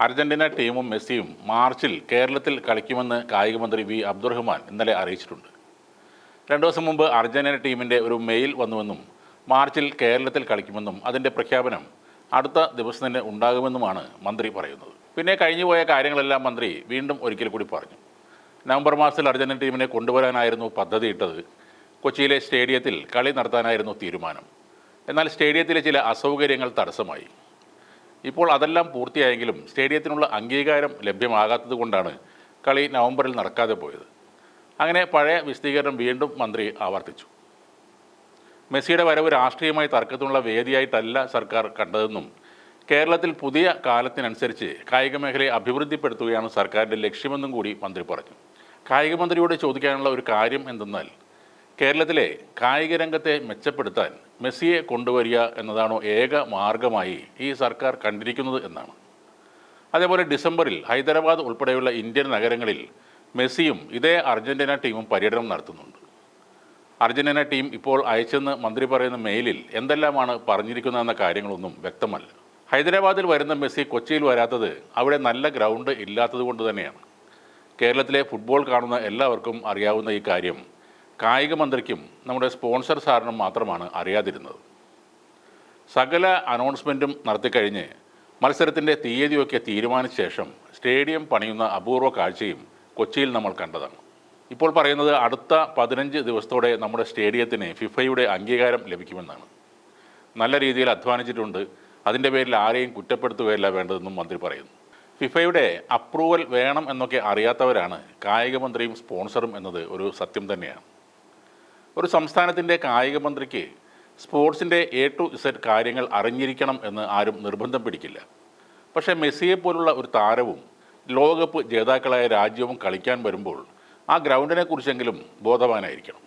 Argentina ടീമും മെസ്സിയും മാർച്ചിൽ കേരളത്തിൽ കളിക്കുമെന്ന് കായികമന്ത്രി വി അബ്ദുറഹ്മാൻ ഇന്നലെ അറിയിച്ചിട്ടുണ്ട്. രണ്ടു ദിവസം മുമ്പ് അർജന്റീന ടീമിന്റെ ഒരു മെയിൽ വന്നുവെന്നും മാർച്ചിൽ കേരളത്തിൽ കളിക്കുമെന്നും അതിന്റെ പ്രഖ്യാപനം അടുത്ത ദിവസം തന്നെ ഉണ്ടാകുമെന്നുമാണ് മന്ത്രി പറയുന്നത്. പിന്നെ കഴിഞ്ഞുപോയ കാര്യങ്ങളെല്ലാം മന്ത്രി വീണ്ടും ഒരിക്കൽ കൂടി പറഞ്ഞു. നവംബർ മാസത്തിൽ അർജന്റീന ടീമിനെ കൊണ്ടുവരാനായിരുന്നു പദ്ധതിയിട്ടത്. കൊച്ചിയിലെ സ്റ്റേഡിയത്തിൽ കളി നടത്താനായിരുന്നു തീരുമാനം. എന്നാൽ സ്റ്റേഡിയത്തിലെ ചില അസൗകര്യങ്ങൾ തടസ്സമായി. ഇപ്പോൾ അതെല്ലാം പൂർത്തിയായെങ്കിലും സ്റ്റേഡിയത്തിനുള്ള അംഗീകാരം ലഭ്യമാകാത്തത് കൊണ്ടാണ് കളി നവംബറിൽ നടക്കാതെ പോയത്. അങ്ങനെ പഴയ വിശദീകരണം വീണ്ടും മന്ത്രി ആവർത്തിച്ചു. മെസ്സിയുടെ വരവ് രാഷ്ട്രീയമായി തർക്കത്തിനുള്ള വേദിയായിട്ടല്ല സർക്കാർ കണ്ടതെന്നും കേരളത്തിൽ പുതിയ കാലത്തിനനുസരിച്ച് കായിക മേഖലയെ അഭിവൃദ്ധിപ്പെടുത്തുകയാണ് സർക്കാരിന്റെ ലക്ഷ്യമെന്നും കൂടി മന്ത്രി പറഞ്ഞു. കായിക മന്ത്രിയോട് ചോദിക്കാനുള്ള ഒരു കാര്യം എന്തെന്നാൽ കേരളത്തിലെ കായിക രംഗത്തെ മെച്ചപ്പെടുത്താൻ മെസ്സിയെ കൊണ്ടുവരിക എന്നതാണോ ഏക മാർഗമായി ഈ സർക്കാർ കണ്ടിരിക്കുന്നത് എന്നാണ്. അതേപോലെ ഡിസംബറിൽ ഹൈദരാബാദ് ഉൾപ്പെടെയുള്ള ഇന്ത്യൻ നഗരങ്ങളിൽ മെസ്സിയും ഇതേ അർജന്റീന ടീമും പര്യടനം നടത്തുന്നുണ്ട്. അർജന്റീന ടീം ഇപ്പോൾ അയച്ചെന്ന് മന്ത്രി പറയുന്ന മെയിലിൽ എന്തെല്ലാമാണ് പറഞ്ഞിരിക്കുന്നതെന്ന കാര്യങ്ങളൊന്നും വ്യക്തമല്ല. ഹൈദരാബാദിൽ വരുന്ന മെസ്സി കൊച്ചിയിൽ വരാത്തത് അവിടെ നല്ല ഗ്രൗണ്ട് ഇല്ലാത്തത് കൊണ്ട് തന്നെയാണ്. കേരളത്തിലെ ഫുട്ബോൾ കാണുന്ന എല്ലാവർക്കും അറിയാവുന്ന ഈ കാര്യം കായിക മന്ത്രിക്കും നമ്മുടെ സ്പോൺസർ സാറിനും മാത്രമാണ് അറിയാതിരുന്നത്. സകല അനൗൺസ്മെന്റും നടത്തിക്കഴിഞ്ഞ് മത്സരത്തിന്റെ തീയതിയൊക്കെ തീരുമാനിച്ച ശേഷം സ്റ്റേഡിയം പണിയുന്ന അപൂർവ കാഴ്ചയും കൊച്ചിയിൽ നമ്മൾ കണ്ടതാണ്. ഇപ്പോൾ പറയുന്നത് അടുത്ത പതിനഞ്ച് ദിവസത്തോടെ നമ്മുടെ സ്റ്റേഡിയത്തിന് ഫിഫയുടെ അംഗീകാരം ലഭിക്കുമെന്നാണ്. നല്ല രീതിയിൽ അധ്വാനിച്ചിട്ടുണ്ട്. അതിന്റെ പേരിൽ ആരെയും കുറ്റപ്പെടുത്തുകയല്ല വേണ്ടതെന്നും മന്ത്രി പറയുന്നു. ഫിഫയുടെ അപ്രൂവൽ വേണം എന്നൊക്കെ അറിയാത്തവരാണ് കായിക മന്ത്രിയും സ്പോൺസറും എന്നത് ഒരു സത്യം തന്നെയാണ്. ഒരു സംസ്ഥാനത്തിന്റെ കായിക മന്ത്രിക്ക് സ്പോർട്സിന്റെ എ ടു ഇസഡ് കാര്യങ്ങൾ അറിഞ്ഞിരിക്കണം എന്ന് ആരും നിർബന്ധം പിടിക്കില്ല. പക്ഷേ മെസ്സിയെ പോലുള്ള ഒരു താരവും ലോകകപ്പ് ജേതാക്കളായ രാജ്യവും കളിക്കാൻ വരുമ്പോൾ ആ ഗ്രൗണ്ടിനെ കുറിച്ചെങ്കിലും ബോധവാനായിരിക്കണം.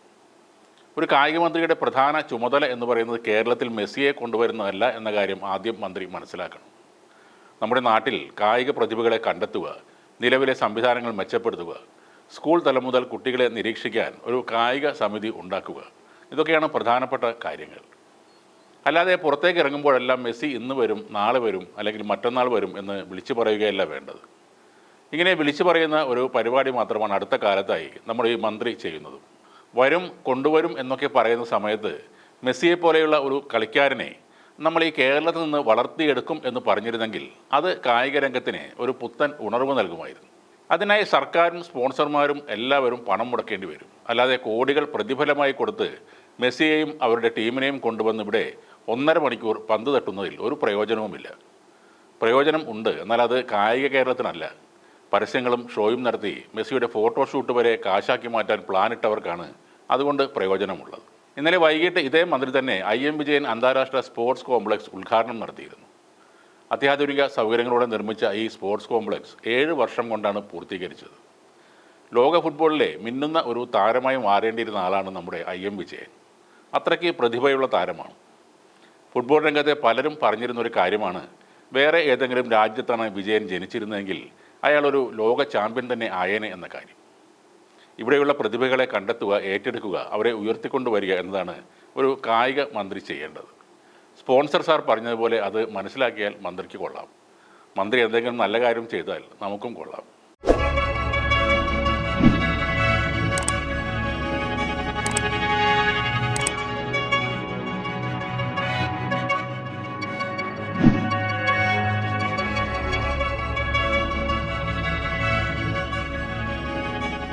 ഒരു കായിക മന്ത്രിയുടെ പ്രധാന ചുമതല എന്ന് പറയുന്നത് കേരളത്തിൽ മെസ്സിയെ കൊണ്ടുവരുന്നതല്ല എന്ന കാര്യം ആദ്യം മന്ത്രി മനസ്സിലാക്കണം. നമ്മുടെ നാട്ടിൽ കായിക പ്രതിഭകളെ കണ്ടെത്തുക നിലവിലെ സംവിധാനങ്ങൾ മെച്ചപ്പെടുത്തുക സ്കൂൾ തലം മുതൽ കുട്ടികളെ നിരീക്ഷിക്കാൻ ഒരു കായിക സമിതി ഉണ്ടാക്കുക. ഇതൊക്കെയാണ് പ്രധാനപ്പെട്ട കാര്യങ്ങൾ. അല്ലാതെ പുറത്തേക്ക് ഇറങ്ങുമ്പോഴെല്ലാം മെസ്സി ഇന്ന് വരും നാളെ വരും അല്ലെങ്കിൽ മറ്റന്നാൾ വരും എന്ന് വിളിച്ചു പറയുകയല്ല വേണ്ടത്. ഇങ്ങനെ വിളിച്ചു പറയുന്ന ഒരു പരിപാടി മാത്രമാണ് അടുത്ത കാലത്തായി നമ്മൾ ഈ മന്ത്രി ചെയ്യുന്നത്. വരും കൊണ്ടുവരും എന്നൊക്കെ പറയുന്ന സമയത്ത് മെസ്സിയെ പോലെയുള്ള ഒരു കളിക്കാരനെ നമ്മൾ ഈ കേരളത്തിൽ നിന്ന് വളർത്തിയെടുക്കും എന്ന് പറഞ്ഞിരുന്നെങ്കിൽ അത് കായിക രംഗത്തിന് ഒരു പുത്തൻ ഉണർവ് നൽകുമായിരുന്നു. അതിനായി സർക്കാരും സ്പോൺസർമാരും എല്ലാവരും പണം മുടക്കേണ്ടി വരും. അല്ലാതെ കോടികൾ പ്രതിഫലമായി കൊടുത്ത് മെസ്സിയെയും അവരുടെ ടീമിനെയും കൊണ്ടുവന്ന് ഇവിടെ ഒന്നര മണിക്കൂർ പന്ത് തട്ടുന്നതിൽ ഒരു പ്രയോജനവുമില്ല. പ്രയോജനം ഉണ്ട്. എന്നാൽ അത് കായിക കേരളത്തിനല്ല. പരസ്യങ്ങളും ഷോയും നടത്തി മെസ്സിയുടെ ഫോട്ടോഷൂട്ട് വരെ കാശാക്കി മാറ്റാൻ പ്ലാനിട്ടവർക്കാണ് അതുകൊണ്ട് പ്രയോജനമുള്ളത്. ഇന്നലെ വൈകിട്ട് ഇതേ മന്ത്രി തന്നെ ഐ എം വിജയൻ അന്താരാഷ്ട്ര സ്പോർട്സ് കോംപ്ലക്സ് ഉദ്ഘാടനം നടത്തിയിരുന്നു. അത്യാധുനിക സൗകര്യങ്ങളോടെ നിർമ്മിച്ച ഈ സ്പോർട്സ് കോംപ്ലക്സ് ഏഴ് വർഷം കൊണ്ടാണ് പൂർത്തീകരിച്ചത്. ലോക ഫുട്ബോളിലെ മിന്നുന്ന ഒരു താരമായി മാറേണ്ടിയിരുന്ന ആളാണ് നമ്മുടെ ഐ എം വിജയൻ. അത്രയ്ക്ക് പ്രതിഭയുള്ള താരമാണ്. ഫുട്ബോൾ രംഗത്തെ പലരും പറഞ്ഞിരുന്ന ഒരു കാര്യമാണ് വേറെ ഏതെങ്കിലും രാജ്യത്താണ് വിജയൻ ജനിച്ചിരുന്നതെങ്കിൽ അയാളൊരു ലോക ചാമ്പ്യൻ തന്നെ ആയേനെ എന്ന കാര്യം. ഇവിടെയുള്ള പ്രതിഭകളെ കണ്ടെത്തുക ഏറ്റെടുക്കുക അവരെ ഉയർത്തിക്കൊണ്ടുവരിക എന്നതാണ് ഒരു കായിക മന്ത്രി ചെയ്യേണ്ടത്. സ്പോൺസർ സാർ പറഞ്ഞതുപോലെ അത് മനസ്സിലാക്കിയാൽ മന്ത്രിക്ക് കൊള്ളാം. മന്ത്രി എന്തെങ്കിലും നല്ല കാര്യം ചെയ്താൽ നമുക്കും കൊള്ളാം.